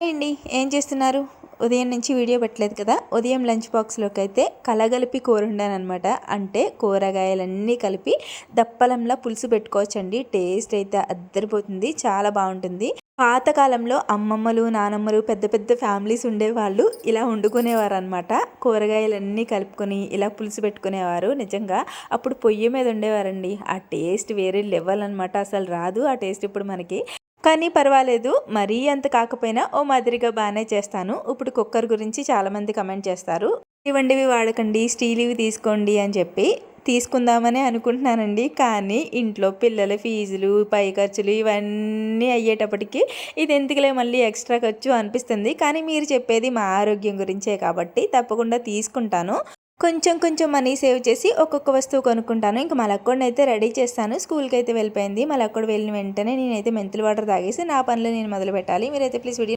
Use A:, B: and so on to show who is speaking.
A: అండి. ఏం చేస్తున్నారు? ఉదయం నుంచి వీడియో పెట్టలేదు కదా? ఉదయం లంచ్ బాక్స్లోకి అయితే కలగలిపి కూర అనమాట అంటే కూరగాయలన్నీ కలిపి దప్పలంలా పులుసు పెట్టుకోవచ్చండి. టేస్ట్ అయితే అద్దరిపోతుంది. చాలా బాగుంటుంది. పాతకాలంలో అమ్మమ్మలు నానమ్మలు పెద్ద పెద్ద ఫ్యామిలీస్ ఉండేవాళ్ళు ఇలా వండుకునేవారు అనమాట కూరగాయలన్నీ కలుపుకొని ఇలా పులుసు పెట్టుకునేవారు నిజంగా. అప్పుడు పొయ్యి మీద ఉండేవారండి ఆ టేస్ట్ వేరే లెవెల్ అనమాట అసలు రాదు ఆ టేస్ట్ ఇప్పుడు మనకి. కానీ పర్వాలేదు. మరీ అంత కాకపోయినా ఓ మాదిరిగా బాగానే చేస్తాను. ఇప్పుడు కుక్కర్ గురించి చాలామంది కమెంట్ చేస్తారు. ఇవండివి వాడకండి స్టీల్ ఇవి తీసుకోండి అని చెప్పి తీసుకుందామని అనుకుంటున్నానండి. కానీ ఇంట్లో పిల్లల ఫీజులు పై ఖర్చులు ఇవన్నీ అయ్యేటప్పటికి ఇది ఎందుకులే మళ్ళీ ఎక్స్ట్రా ఖర్చు అనిపిస్తుంది. కానీ మీరు చెప్పేది మా ఆరోగ్యం గురించే కాబట్టి తప్పకుండా తీసుకుంటాను. కొంచెం కొంచెం మనీ సేవ్ చేసి ఒక్కొక్క వస్తువు కొనుక్కుంటాను. ఇంకా మలక్కోడిని అయితే రెడీ చేస్తాను. స్కూల్కి అయితే వెళ్ళిపోయింది. మలక్కోడు వెళ్ళిన వెంటనే నేనైతే మెంతులు వాటర్ తాగేసి నా పనులు నేను మొదలు పెట్టాలి మీరైతే ప్లీజ్ వీడియో